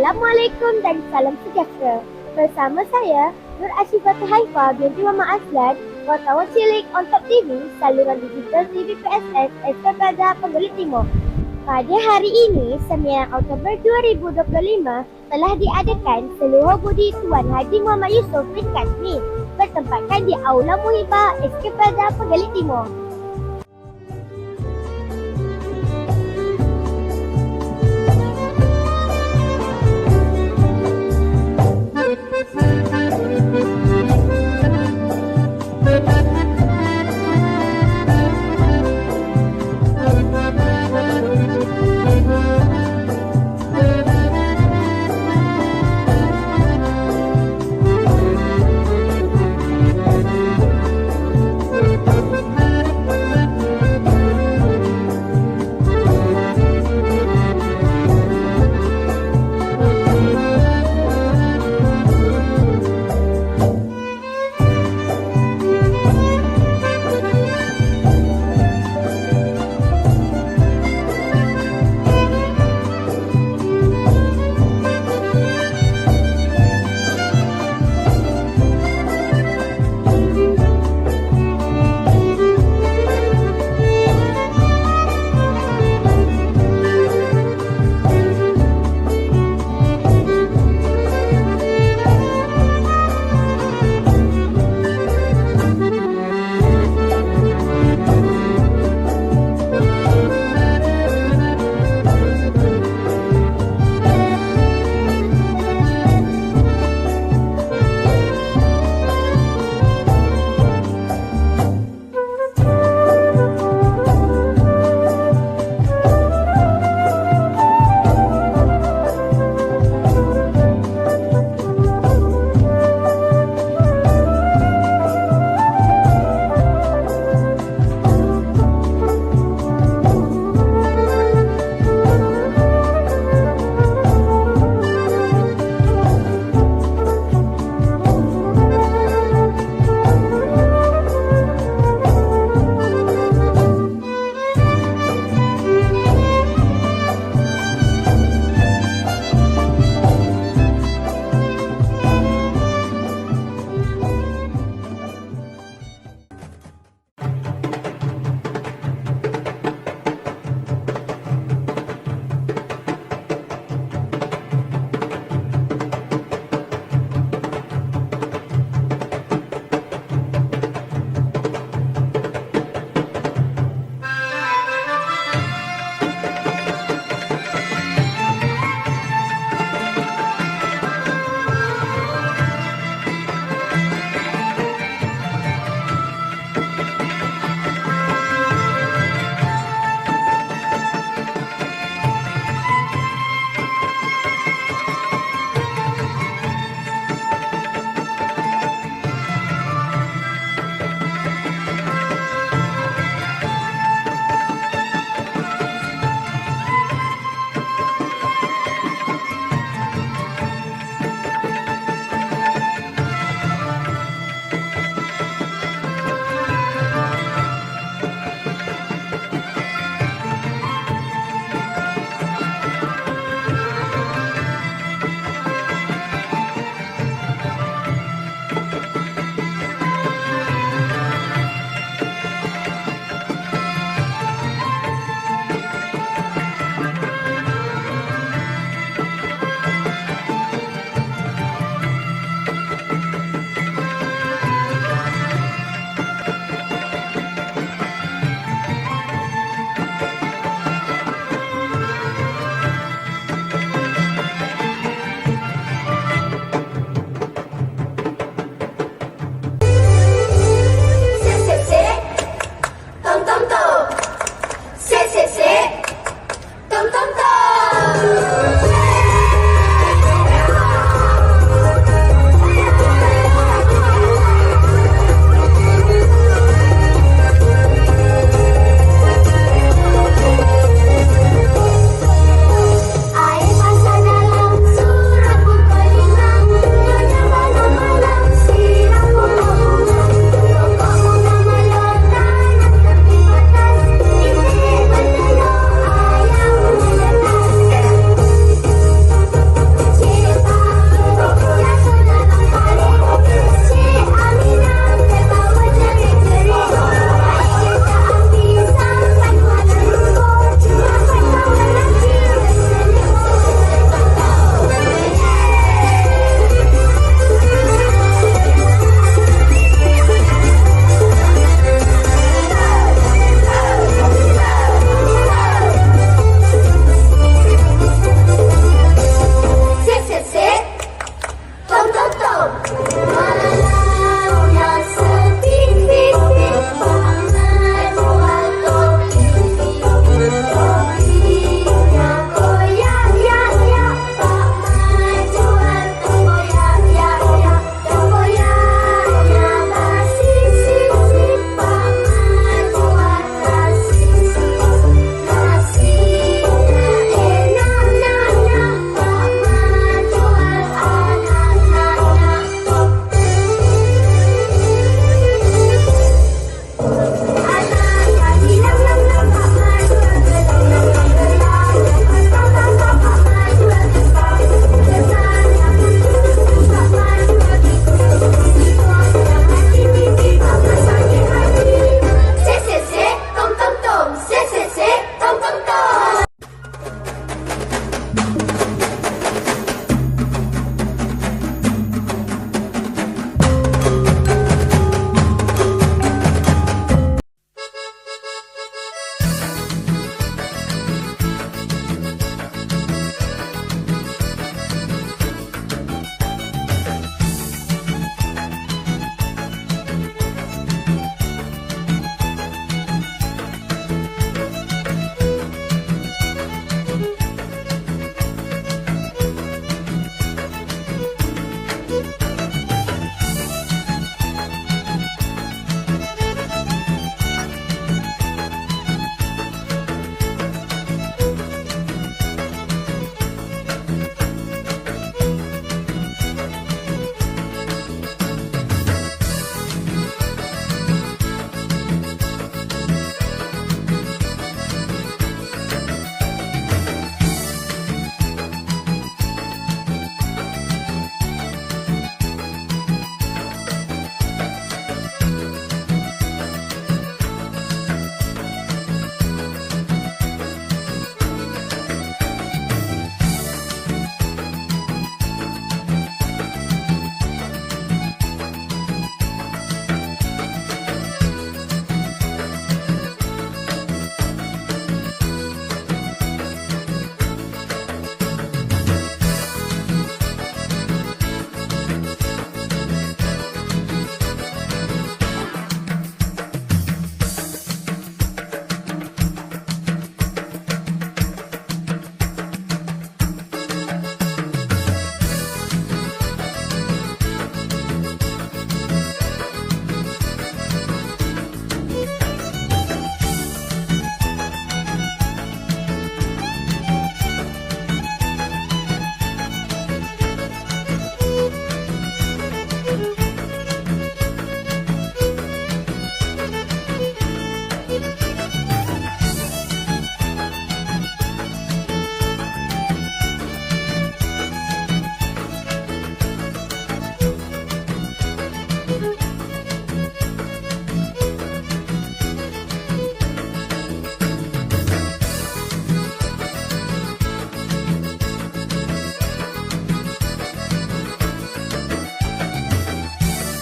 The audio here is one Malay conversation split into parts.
Assalamualaikum dan salam sejahtera. Bersama saya, Nur Asyifatul Haifa binti Muhammad Aslan, wartawan cilik on Top TV, saluran digital TV PSS, Eskapeda Penggelit Timur. Pada hari ini, 9 Oktober 2025, telah diadakan seluruh budi Tuan Haji Muhammad Yusof bin Kasmi bertempatkan di Aula Muhibah Eskapeda Penggelit Timur.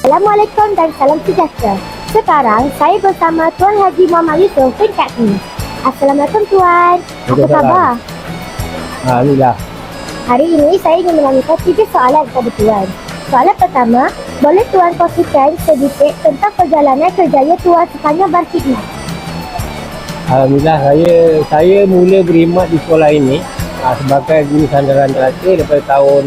Assalamualaikum dan salam sejahtera. Sekarang saya bersama Tuan Haji Muhammad Yusof peringkat ini. Assalamualaikum Tuan. Apa khabar? Alhamdulillah. Hari ini saya ingin menanyakan tiga soalan kepada Tuan. Soalan pertama, boleh Tuan kongsikan sedikit tentang perjalanan kerjaya Tuan sepanjang berkhidmat? Alhamdulillah saya saya mula berkhidmat di sekolah ini uh, sebagai guru sandaran terakhir daripada tahun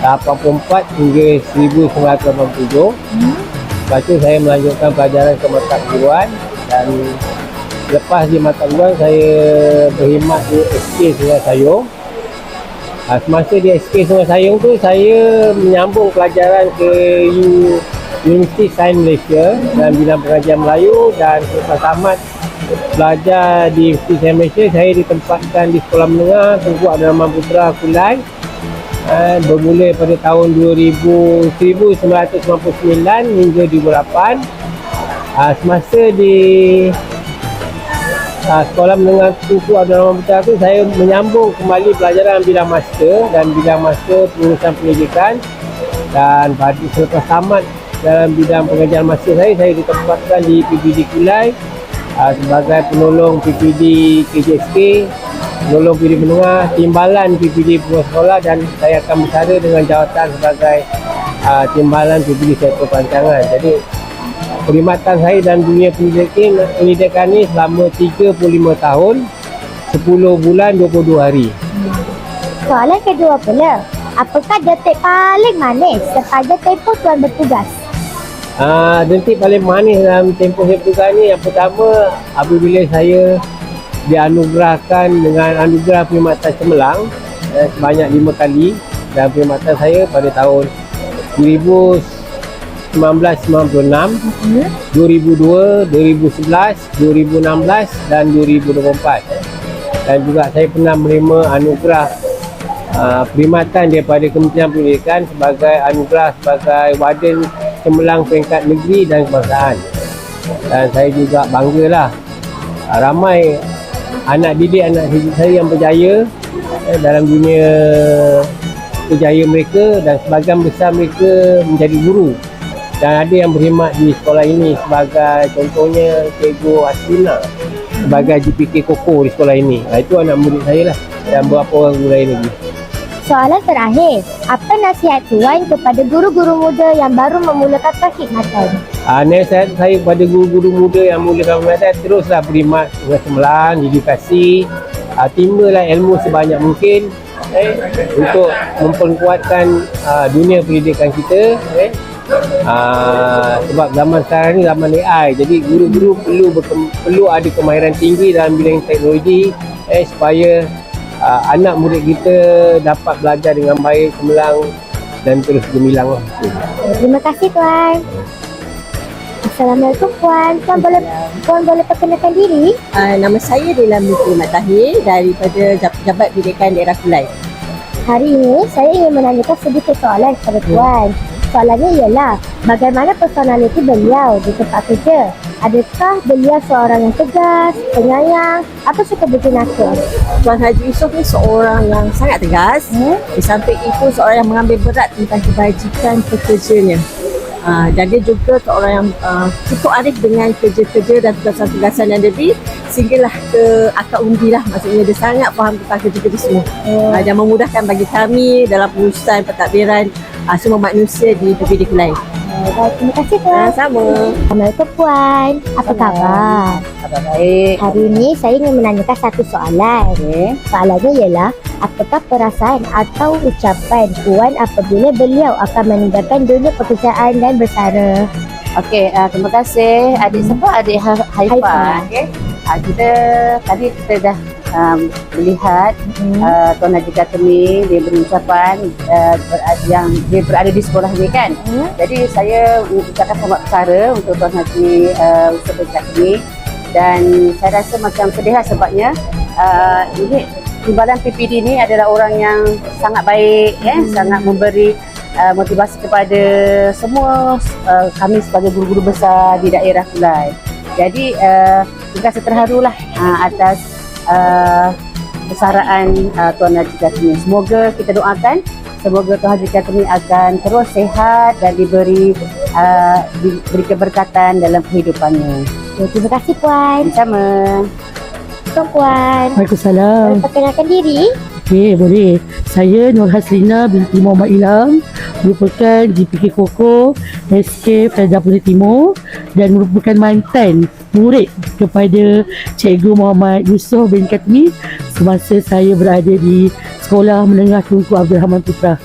1984 hingga 1987. Hmm. Lepas tu saya melanjutkan pelajaran ke mata dan lepas di mata saya berkhidmat di SK Sungai Sayong. Uh, semasa di SK Sungai Sayong tu saya menyambung pelajaran ke U Universiti Sains Malaysia dalam bidang pengajian Melayu dan selepas tamat belajar di Universiti Sains Malaysia saya ditempatkan di sekolah menengah Tengku Abdul Rahman Putra Kulai uh, bermula pada tahun 2000 1999 hingga 2008 uh, semasa di uh, sekolah menengah Tengku Abdul Rahman Putra tu saya menyambung kembali pelajaran bidang master dan bidang master pengurusan pendidikan dan pada selepas tamat dalam bidang pengajaran master saya saya ditempatkan di PPD Kulai uh, sebagai penolong PPD KJSK penolong PPD menengah timbalan PPD pengurusan sekolah dan saya akan bersara dengan jawatan sebagai uh, timbalan PPD sektor perancangan jadi perkhidmatan saya dalam dunia pendidikan pendidikan ni selama 35 tahun 10 bulan 22 hari Soalan kedua pula, apakah detik paling manis sepanjang tempoh Tuan bertugas? Ah, detik paling manis dalam tempoh saya bertugas ni yang pertama apabila saya dianugerahkan dengan anugerah perkhidmatan cemerlang eh, sebanyak lima kali dan perkhidmatan saya pada tahun 1996, Hmm. 2002, 2011, 2016 dan 2024. Dan juga saya pernah menerima anugerah uh, perkhidmatan daripada Kementerian Pendidikan sebagai anugerah sebagai warden cemerlang peringkat negeri dan kebangsaan. Dan saya juga banggalah uh, ramai anak didik anak didik saya yang berjaya eh, dalam dunia kerjaya mereka dan sebagian besar mereka menjadi guru dan ada yang berkhidmat di sekolah ini sebagai contohnya Cikgu Aslina sebagai GPK Koko di sekolah ini. Ha, itu anak murid saya lah dan beberapa orang lain lagi. Soalan terakhir, apa nasihat Tuan kepada guru-guru muda yang baru memulakan perkhidmatan? Ha, nasihat saya kepada guru-guru muda yang mulakan pengajian teruslah berkhidmat dengan cemerlang, edukasi, ha, timbalah ilmu sebanyak mungkin eh, untuk memperkuatkan ha, dunia pendidikan kita eh. Ah, sebab zaman sekarang ni zaman AI jadi guru-guru perlu perlu ada kemahiran tinggi dalam bidang teknologi eh supaya ah, anak murid kita dapat belajar dengan baik cemerlang dan terus gemilang lah. Terima kasih Tuan. Assalamualaikum Puan. Puan boleh Puan boleh perkenalkan diri? Uh, nama saya Dila Mukti Mat Tahir daripada Jab- Jabat Pendidikan Daerah Kulai. Hari ini saya ingin menanyakan sedikit soalan kepada Tuan. Soalannya ialah, bagaimana personaliti beliau di tempat kerja? Adakah beliau seorang yang tegas, penyayang, atau suka bikin nakal? Tuan Haji Yusof ni seorang yang sangat tegas. Hmm? Di samping itu seorang yang mengambil berat tentang kebajikan pekerjanya. Uh, dan dia juga seorang yang uh, cukup arif dengan kerja-kerja dan tugasan-tugasan yang dia beri sehinggalah ke akar undi lah maksudnya dia sangat faham tentang kerja-kerja semua Oh, uh, dan memudahkan bagi kami dalam pengurusan pentadbiran uh, semua manusia di PPD Kulai. baik, terima kasih Tuan. sama Assalamualaikum Puan. Apa khabar? Khabar baik. Hari ini saya ingin menanyakan satu soalan. Okay. Soalannya ialah, apakah perasaan atau ucapan Puan apabila beliau akan meninggalkan dunia pekerjaan dan bersara? Okey, uh, terima kasih adik siapa? Adik Ha- Haifa. Haifa. Okey. Uh, kita tadi kita dah um, melihat Hmm. uh, Tuan Haji Katemi dia berucapan uh, ber- yang dia berada di sekolah ni kan. Hmm. Jadi saya ucapkan selamat bersara untuk Tuan Haji uh, Ustaz Katemi dan saya rasa macam sedih lah sebabnya uh, ini Timbalan PPD ni adalah orang yang sangat baik ya, Hmm. sangat memberi uh, motivasi kepada semua uh, kami sebagai guru-guru besar di daerah Kulai. Jadi uh, kita rasa terharulah uh, atas uh, persaraan uh, Tuan Haji Katmi. Semoga kita doakan semoga Tuan Haji Katmi akan terus sehat dan diberi uh, diberi keberkatan dalam kehidupannya. Ya, terima kasih Puan. Sama. Tuan Puan. Waalaikumsalam. Perkenalkan diri? Okey, boleh. Saya Nur Haslina binti Muhammad Ilham merupakan GPK Koko SK Fedah Pulau Timur dan merupakan mantan murid kepada Cikgu Muhammad Yusof bin Katmi semasa saya berada di Sekolah Menengah Tunku Abdul Rahman Putra.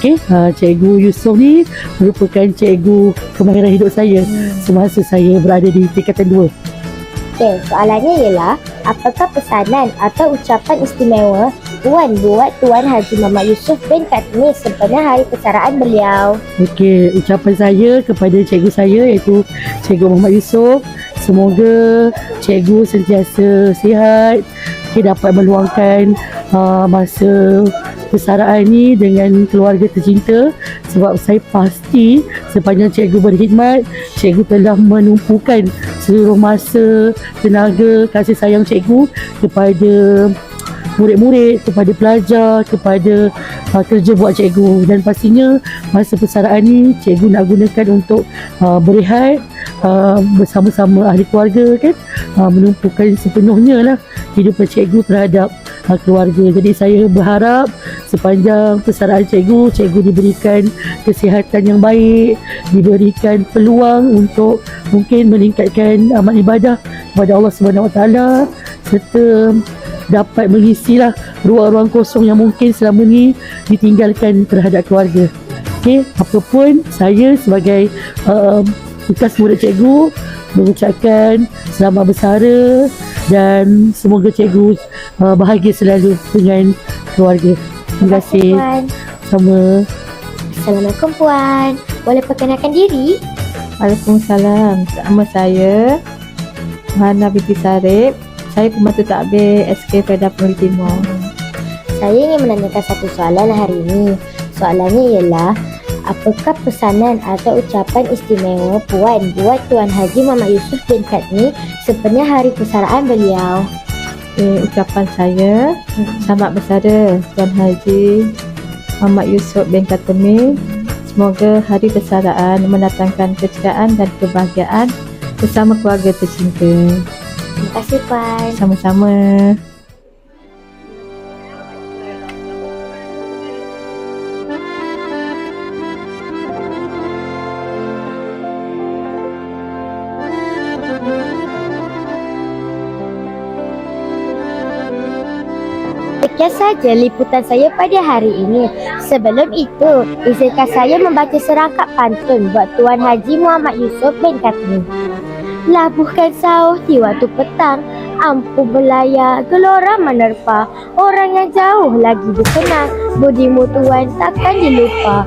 Okey, uh, Cikgu Yusof ni merupakan cikgu kemahiran hidup saya semasa saya berada di tingkatan 2. Okey, soalannya ialah apakah pesanan atau ucapan istimewa Puan buat Tuan Haji Muhammad Yusof bin Katmi sempena hari persaraan beliau? Okey, ucapan saya kepada cikgu saya iaitu Cikgu Muhammad Yusof. Semoga cikgu sentiasa sihat, okay, dapat meluangkan uh, masa persaraan ini dengan keluarga tercinta sebab saya pasti sepanjang cikgu berkhidmat, cikgu telah menumpukan seluruh masa, tenaga, kasih sayang cikgu kepada murid-murid, kepada pelajar, kepada uh, kerja buat cikgu. Dan pastinya masa persaraan ni cikgu nak gunakan untuk uh, berehat uh, bersama-sama ahli keluarga kan? Uh, menumpukan sepenuhnya lah hidupan cikgu terhadap uh, keluarga. Jadi saya berharap sepanjang persaraan cikgu cikgu diberikan kesihatan yang baik diberikan peluang untuk mungkin meningkatkan amal ibadah kepada Allah Subhanahu Wa Taala serta dapat mengisilah ruang-ruang kosong yang mungkin selama ni ditinggalkan terhadap keluarga. Okey, apapun saya sebagai uh, bekas murid cikgu mengucapkan selamat bersara dan semoga cikgu uh, bahagia selalu dengan keluarga. Terima kasih. Sama. Assalamualaikum Puan. Boleh perkenalkan diri? Waalaikumsalam. Nama saya Hana binti Sarip. Saya pembantu takbir SK Fedah Pulau Timur. Saya ingin menanyakan satu soalan hari ini. Soalannya ialah apakah pesanan atau ucapan istimewa Puan buat Tuan Haji Muhammad Yusof bin Katmi sempena hari persaraan beliau? Okay, ucapan saya selamat bersara Tuan Haji Muhammad Yusof bin Katemi. Semoga hari persaraan mendatangkan keceriaan dan kebahagiaan bersama keluarga tercinta. Terima kasih Puan. Sama-sama. Sekian saja liputan saya pada hari ini. Sebelum itu, izinkan saya membaca serangkap pantun buat Tuan Haji Muhammad Yusof bin Katmi. Labuhkan sauh di waktu petang, ampu belayar, gelora menerpa. Orang yang jauh lagi dikenal, budimu Tuan takkan dilupa.